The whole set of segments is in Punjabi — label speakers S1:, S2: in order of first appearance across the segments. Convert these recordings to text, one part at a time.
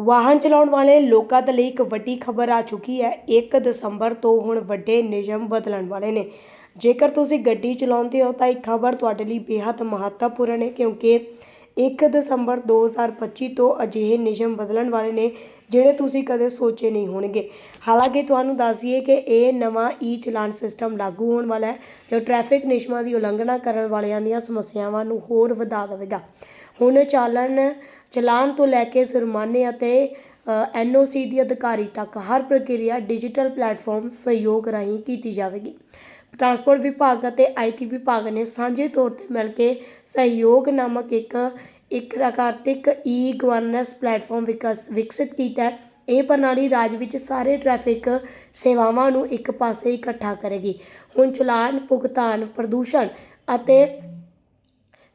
S1: ਵਾਹਨ ਚਲਾਉਣ ਵਾਲੇ ਲੋਕਾਂ ਦੇ ਲਈ ਇੱਕ ਵੱਡੀ ਖਬਰ ਆ ਚੁੱਕੀ ਹੈ। 1 ਦਸੰਬਰ ਤੋਂ ਹੁਣ ਵੱਡੇ ਨਿਯਮ ਬਦਲਣ ਵਾਲੇ ਨੇ। ਜੇਕਰ ਤੁਸੀਂ ਗੱਡੀ ਚਲਾਉਂਦੇ ਹੋ ਤਾਂ ਇਹ ਖਬਰ ਤੁਹਾਡੇ ਲਈ ਬੇहद ਮਹੱਤਵਪੂਰਨ ਹੈ ਕਿਉਂਕਿ 1 ਦਸੰਬਰ 2025 ਤੋਂ ਅਜਿਹੇ ਨਿਯਮ ਬਦਲਣ ਵਾਲੇ ਨੇ ਜਿਹੜੇ ਤੁਸੀਂ ਕਦੇ ਸੋਚੇ ਨਹੀਂ ਹੋਣਗੇ। ਹਾਲਾਂਕਿ ਤੁਹਾਨੂੰ ਦੱਸ ਦਈਏ ਕਿ ਇਹ ਨਵਾਂ ਈ ਚਲਾਨ ਸਿਸਟਮ ਲਾਗੂ ਹੋਣ ਵਾਲਾ ਹੈ, ਜੋ ਟ੍ਰੈਫਿਕ ਨਿਯਮਾਂ ਦੀ ਉਲੰਘਣਾ ਕਰਨ ਵਾਲਿਆਂ ਦੀਆਂ ਸਮੱਸਿਆਵਾਂ ਨੂੰ ਹੋਰ ਵਧਾ ਦੇਵੇਗਾ। ਹੁਣ ਚਾਲਨ ਚਲਾਨ ਤੋਂ ਲੈ ਕੇ ਜੁਰਮਾਨੇ ਅਤੇ ਐੱਨ ਓ ਸੀ ਦੀ ਅਧਿਕਾਰੀ ਤੱਕ ਹਰ ਪ੍ਰਕਿਰਿਆ ਡਿਜੀਟਲ ਪਲੇਟਫਾਰਮ ਸਹਿਯੋਗ ਰਾਹੀਂ ਕੀਤੀ ਜਾਵੇਗੀ। ਟਰਾਂਸਪੋਰਟ ਵਿਭਾਗ ਅਤੇ ਆਈ ਟੀ ਵਿਭਾਗ ਨੇ ਸਾਂਝੇ ਤੌਰ ਤੇ ਮਿਲ ਕੇ ਸਹਿਯੋਗ ਨਾਮਕ ਇੱਕ ਇੱਕ ਪ੍ਰਕਾਰਤਿਕ ਈ ਗਵਰਨੈਂਸ ਪਲੇਟਫਾਰਮ ਵਿਕਸ, ਵਿਕਸਿਤ ਕੀਤਾ ਹੈ। ਇਹ ਪ੍ਰਣਾਲੀ ਰਾਜ ਵਿੱਚ ਸਾਰੇ ਟ੍ਰੈਫਿਕ ਸੇਵਾਵਾਂ ਨੂੰ ਇੱਕ ਪਾਸੇ ਇਕੱਠਾ ਕਰੇਗੀ। ਹੁਣ ਚਲਾਨ, ਭੁਗਤਾਨ, ਪ੍ਰਦੂਸ਼ਣ ਅਤੇ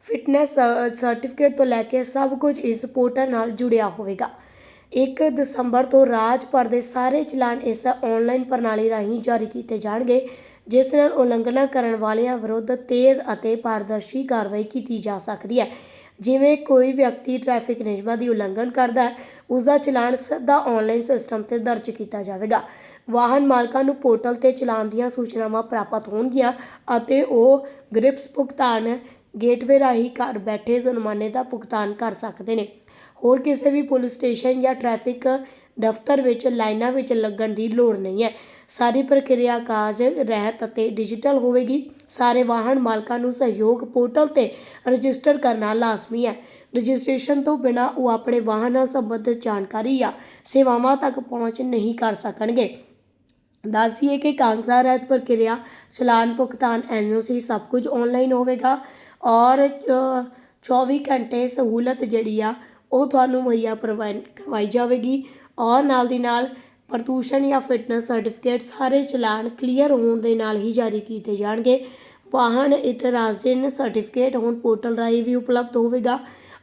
S1: ਫਿਟਨੈਸ ਸਰਟੀਫਿਕੇਟ ਤੋਂ ਲੈ ਕੇ ਸਭ ਕੁਝ ਇਸ ਪੋਰਟਲ ਨਾਲ ਜੁੜਿਆ ਹੋਵੇਗਾ। 1 ਦਸੰਬਰ ਤੋਂ ਰਾਜ ਭਰ ਦੇ ਸਾਰੇ ਚਲਾਨ ਇਸ ਆਨਲਾਈਨ ਪ੍ਰਣਾਲੀ ਰਾਹੀਂ ਜਾਰੀ ਕੀਤੇ ਜਾਣਗੇ, ਜਿਸ ਨਾਲ ਉਲੰਘਣਾ ਕਰਨ ਵਾਲਿਆਂ ਵਿਰੁੱਧ ਤੇਜ਼ ਅਤੇ ਪਾਰਦਰਸ਼ੀ ਕਾਰਵਾਈ ਕੀਤੀ ਜਾ ਸਕਦੀ ਹੈ। ਜਿਵੇਂ ਕੋਈ ਵਿਅਕਤੀ ਟ੍ਰੈਫਿਕ ਨਿਯਮਾਂ ਦੀ ਉਲੰਘਣ ਕਰਦਾ ਹੈ ਉਸ ਦਾ ਚਲਾਨ ਸਿੱਧਾ ਆਨਲਾਈਨ ਸਿਸਟਮ ਤੇ ਦਰਜ ਕੀਤਾ ਜਾਵੇਗਾ। ਵਾਹਨ ਮਾਲਕਾਂ ਨੂੰ ਪੋਰਟਲ ਤੇ ਚਲਾਨ ਦੀਆਂ ਸੂਚਨਾਵਾਂ ਪ੍ਰਾਪਤ ਹੋਣਗੀਆਂ ਅਤੇ ਉਹ ਗ੍ਰਿਪਸ ਭੁਗਤਾਨ ਗੇਟਵੇ ਰਾਹੀਂ ਘਰ ਬੈਠੇ ਜੁਰਮਾਨੇ ਦਾ ਭੁਗਤਾਨ ਕਰ ਸਕਦੇ ਨੇ। ਹੋਰ ਕਿਸੇ ਵੀ ਪੁਲਿਸ ਸਟੇਸ਼ਨ ਜਾਂ ਟ੍ਰੈਫਿਕ ਦਫ਼ਤਰ ਵਿੱਚ ਲਾਈਨਾਂ ਵਿੱਚ ਲੱਗਣ ਦੀ ਲੋੜ ਨਹੀਂ ਹੈ। ਸਾਰੀ ਪ੍ਰਕਿਰਿਆ ਕਾਜ, ਰਹਿਤ ਅਤੇ ਡਿਜੀਟਲ ਹੋਵੇਗੀ। ਸਾਰੇ ਵਾਹਨ ਮਾਲਕਾਂ ਨੂੰ ਸਹਿਯੋਗ ਪੋਰਟਲ ਤੇ ਰਜਿਸਟਰ ਕਰਨਾ ਲਾਜ਼ਮੀ ਹੈ। ਰਜਿਸਟ੍ਰੇਸ਼ਨ ਤੋਂ ਬਿਨਾ ਉਹ ਆਪਣੇ ਵਾਹਨਾਂ ਸੰਬੰਧਿਤ ਜਾਣਕਾਰੀ ਜਾਂ ਸੇਵਾਵਾਂ ਤੱਕ ਪਹੁੰਚ ਨਹੀਂ ਕਰ ਸਕਣਗੇ। ਦੱਸੀਏ ਕਿ ਕਾਗਜ਼ਾਂ ਰਹਿਤ ਪ੍ਰਕਿਰਿਆ, ਚਲਾਨ, ਭੁਗਤਾਨ, ਐਨਓਸੀ ਸਭ ਕੁਝ ਆਨਲਾਈਨ ਹੋਵੇਗਾ। ਔਰ ਚੌਵੀ ਘੰਟੇ ਸਹੂਲਤ ਜਿਹੜੀ ਆ, ਉਹ ਤੁਹਾਨੂੰ ਮੁਹੱਈਆ ਪ੍ਰੋਵਾਈਡ ਕਰਵਾਈ ਜਾਵੇਗੀ। ਔਰ ਨਾਲ ਦੀ ਨਾਲ ਪ੍ਰਦੂਸ਼ਣ ਜਾਂ ਫਿਟਨੈਸ ਸਰਟੀਫਿਕੇਟ ਸਾਰੇ ਚਲਾਨ ਕਲੀਅਰ ਹੋਣ ਦੇ ਨਾਲ ਹੀ ਜਾਰੀ ਕੀਤੇ ਜਾਣਗੇ। ਵਾਹਨ ਇਤਰਾਜ਼ਨ ਸਰਟੀਫਿਕੇਟ ਹੁਣ ਪੋਰਟਲ ਰਾਹੀਂ ਵੀ ਉਪਲਬਧ ਹੋਵੇਗਾ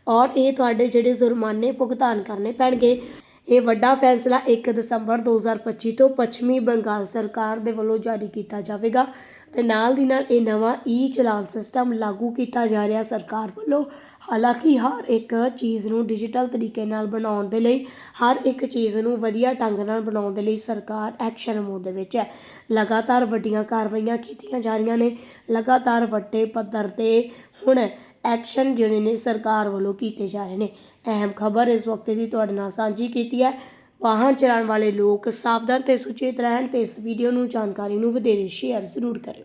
S1: ਔਰ ਇਹ ਤੁਹਾਡੇ ਜਿਹੜੇ ਜੁਰਮਾਨੇ ਭੁਗਤਾਨ ਕਰਨੇ ਪੈਣਗੇ ਇਹ ਵੱਡਾ ਫੈਸਲਾ 1 ਦਸੰਬਰ 2025 ਤੋਂ ਪੱਛਮੀ ਬੰਗਾਲ ਸਰਕਾਰ ਦੇ ਵੱਲੋਂ ਜਾਰੀ ਕੀਤਾ ਜਾਵੇਗਾ ਤੇ ਨਾਲ ਦੀ ਨਾਲ ਇਹ ਨਵਾਂ ਈ ਚਲਾਨ ਸਿਸਟਮ ਲਾਗੂ ਕੀਤਾ ਜਾ ਰਿਹਾ ਸਰਕਾਰ ਵੱਲੋਂ। ਹਾਲਾਂਕਿ ਹਰ ਇੱਕ ਚੀਜ਼ ਨੂੰ ਡਿਜੀਟਲ ਤਰੀਕੇ ਨਾਲ ਬਣਾਉਣ ਦੇ ਲਈ, ਹਰ ਇੱਕ ਚੀਜ਼ ਨੂੰ ਵਧੀਆ ਢੰਗ ਨਾਲ ਬਣਾਉਣ ਦੇ ਲਈ ਸਰਕਾਰ ਐਕਸ਼ਨ ਮੋਡ ਦੇ ਵਿੱਚ ਹੈ। ਲਗਾਤਾਰ ਵੱਡੀਆਂ ਕਾਰਵਾਈਆਂ ਕੀਤੀਆਂ ਜਾ ਰਹੀਆਂ ਨੇ। ਲਗਾਤਾਰ ਵੱਡੇ ਪੱਧਰ ਤੇ ਹੁਣ ਐਕਸ਼ਨ ਜਿਹੜੇ ਨੇ ਸਰਕਾਰ ਵੱਲੋਂ ਕੀਤੇ ਜਾ ਰਹੇ ਨੇ। ਅਹਿਮ ਖਬਰ ਇਸ ਵਕਤ ਦੀ ਤੁਹਾਡੇ ਨਾਲ ਸਾਂਝੀ ਕੀਤੀ ਹੈ। ਵਾਹਨ ਚਲਾਉਣ ਵਾਲੇ ਲੋਕ ਸਾਵਧਾਨ ਤੇ ਸੁਚੇਤ ਰਹਿਣ ਤੇ ਇਸ ਵੀਡੀਓ ਨੂੰ ਜਾਣਕਾਰੀ ਨੂੰ ਵਧੇਰੇ ਸ਼ੇਅਰ ਜ਼ਰੂਰ ਕਰਿਓ।